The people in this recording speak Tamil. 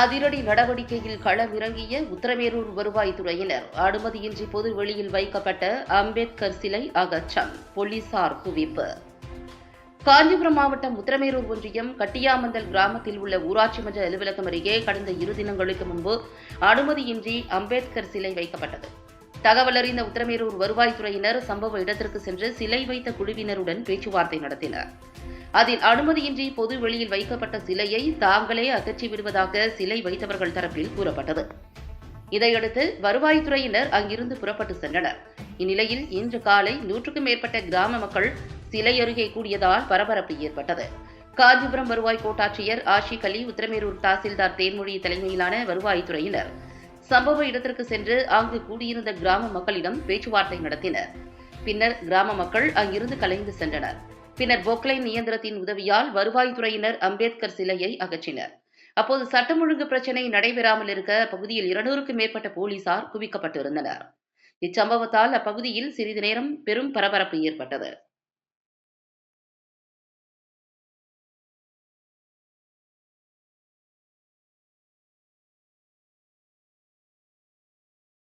அதிரடி நடவடிக்கையில் களமிறங்கிய உத்தரமேரூர் வருவாய்த்துறையினர் அனுமதியின்றி பொது வெளியில் வைக்கப்பட்ட அம்பேத்கர் சிலை அகற்றம். போலீசார் குவிப்பு. காஞ்சிபுரம் மாவட்டம் உத்தரமேரூர் ஒன்றியம் கட்டியாமந்தல் கிராமத்தில் உள்ள ஊராட்சி மன்ற அலுவலகம் அருகே கடந்த இரு தினங்களுக்கு முன்பு அனுமதியின்றி அம்பேத்கர் சிலை வைக்கப்பட்டது. தகவல் அறிந்த உத்தரமேரூர் வருவாய்த்துறையினர் சம்பவ இடத்திற்கு சென்று சிலை வைத்த குழுவினருடன் பேச்சுவார்த்தை நடத்தினர். அதில் அனுமதியின்றி பொது வெளியில் வைக்கப்பட்ட சிலையை தாங்களே அகற்றி விடுவதாக சிலை வைத்தவர்கள் தரப்பில் கூறப்பட்டது. இதையடுத்து வருவாய்த்துறையினர் அங்கிருந்து புறப்பட்டு சென்றனர். இந்நிலையில் இன்று காலை நூற்றுக்கும் மேற்பட்ட கிராம மக்கள் சிலை அருகே கூடியதால் பரபரப்பு ஏற்பட்டது. காஞ்சிபுரம் வருவாய் கோட்டாட்சியர் ஆஷிக் அலி உத்தரமேரூர் தாசில்தார் தேன்மொழி தலைமையிலான வருவாய்த்துறையினர் சம்பவ இடத்திற்கு சென்று அங்கு கூடியிருந்த கிராம மக்களிடம் பேச்சுவார்த்தை நடத்தினர். பின்னர் கிராம மக்கள் அங்கிருந்து கலைந்து சென்றனர். பின்னர் பொக்லைன் இயந்திரத்தின் உதவியால் வருவாய்த்துறையினர் அம்பேத்கர் சிலையை அகற்றினர். அப்போது சட்டம் ஒழுங்கு பிரச்சினை நடைபெறாமல் இருக்க அப்பகுதியில் இருநூறுக்கும் மேற்பட்ட போலீசார் குவிக்கப்பட்டிருந்தனர். இச்சம்பவத்தால் அப்பகுதியில் சிறிது நேரம் பெரும் பரபரப்பு ஏற்பட்டது.